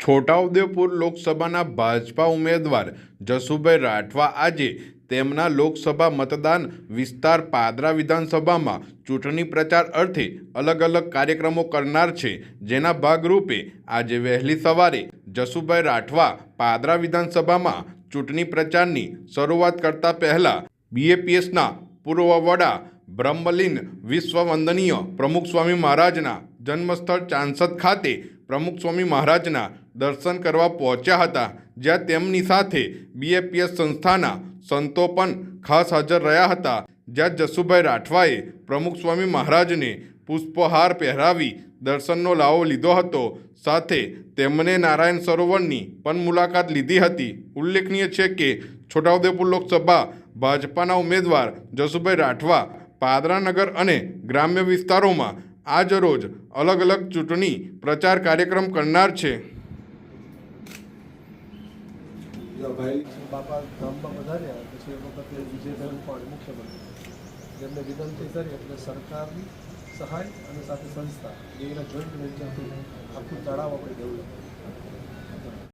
છોટાઉદેપુર લોકસભાના ભાજપા ઉમેદવાર જસુભાઈ રાઠવા આજે તેમના લોકસભા મતદાન વિસ્તાર પાદરા વિધાનસભામાં ચૂંટણી પ્રચાર અર્થે અલગ અલગ કાર્યક્રમો કરનાર છે. જેના ભાગરૂપે આજે વહેલી સવારે જસુભાઈ રાઠવા પાદરા વિધાનસભામાં ચૂંટણી પ્રચારની શરૂઆત કરતા પહેલા બીએપીએસના પૂર્વ વડા બ્રહ્મલીન વિશ્વવંદનીય પ્રમુખ સ્વામી મહારાજના જન્મસ્થળ ચાંસદ ખાતે પ્રમુખ સ્વામી મહારાજના દર્શન કરવા પહોંચ્યા હતા, જ્યાં તેમની સાથે બીએપીએસ સંસ્થાના સંતો પણ ખાસ હાજર રહ્યા હતા, જ્યાં જસુભાઈ રાઠવાએ પ્રમુખ સ્વામી મહારાજને પુષ્પહાર પહેરાવી દર્શનનો લાવો લીધો હતો. સાથે તેમણે નારાયણ સરોવરની પણ મુલાકાત લીધી હતી. ઉલ્લેખનીય છે કે છોટાઉદેપુર લોકસભા ભાજપાના ઉમેદવાર જસુભાઈ રાઠવા પાદરાનગર અને ગ્રામ્ય વિસ્તારોમાં આજરોજ અલગ અલગ ચૂંટણી પ્રચાર કાર્યક્રમ કરનાર છે. ભાઈ બાપા ગામમાં વધાર્યા, પછી એ વખતે વિજયભાઈ રૂપાણી મુખ્યમંત્રી. જેમને વિનંતી કરી એટલે સરકારની સહાય અને સાથે સંસ્થા એના જોઈન્ટ વેન્ચરથી આખું તળાવ આપણે ડેવલપ